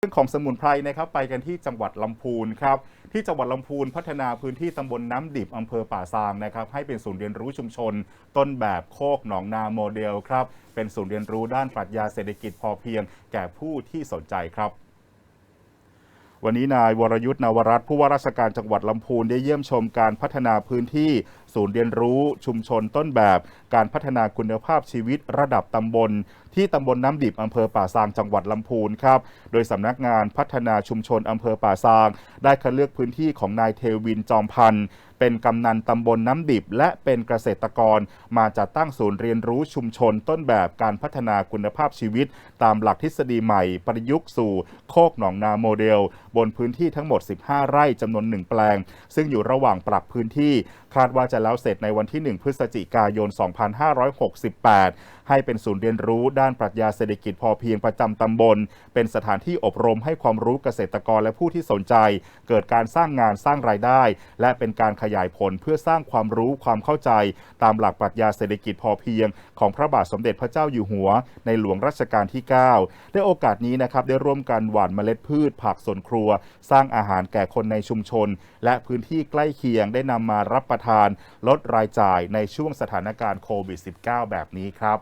เรื่องของสมุนไพรนะครับไปกันที่จังหวัดลำพูนครับที่จังหวัดลำพูนพัฒนาพื้นที่ตำบลน้ำดิบอำเภอป่าซางนะครับให้เป็นศูนย์เรียนรู้ชุมชน ต้นแบบโคกหนองนาโมเดลครับเป็นศูนย์เรียนรู้ด้านปรัชญาเศรษฐกิจพอเพียง แก่ผู้ที่สนใจครับวันนี้นายวรยุทธ์นวรัตนผู้ว่าราชการจังหวัดลำพูนได้เยี่ยมชมการพัฒนาพื้นที่ศูนย์เรียนรู้ชุมชนต้นแบบ การพัฒนาคุณภาพชีวิตระดับตำบล ที่ตำบลน้ำดิบอำเภอป่าซางจังหวัดลำพูนครับ โดยสำนักงานพัฒนาชุมชนอำเภอป่าซาง ได้คัดเลือกพื้นที่ของนายเทวินจอมพันธ์เป็นกำนันตำบลน้ำดิบ และเป็นเกษตรกร มาจัดตั้งศูนย์เรียนรู้ชุมชนต้นแบบการพัฒนาคุณภาพชีวิต ตามหลักทฤษฎีใหม่ประยุกต์สู่โคกหนองนาโมเดล บนพื้นที่ทั้งหมด 15 ไร่จำนวน1แปลง ซึ่งอยู่ระหว่างปรับพื้นที่ คาดว่าจะจะแล้วเสร็จในวันที่ 1 พฤศจิกายน 2568 ให้เป็นศูนย์เรียนรู้ด้านปรัชญาเศรษฐกิจพอเพียงประจำตำบล เป็นสถานที่อบรมให้ความรู้เกษตรกรและผู้ที่สนใจ เกิดการสร้างงานสร้างรายได้ และเป็นการขยายผลเพื่อสร้างความรู้ความเข้าใจ ตามหลักปรัชญาเศรษฐกิจพอเพียง ของพระบาทสมเด็จพระเจ้าอยู่หัว ในหลวงรัชกาลที่ 9 ได้โอกาสนี้นะครับได้ร่วมกันหว่านเมล็ดพืช ผักสวนครัว สร้างอาหารแก่คนในชุมชน และพื้นที่ใกล้เคียงได้นำมารับประทานลดรายจ่ายในช่วงสถานการณ์โควิด -19 แบบนี้ครับ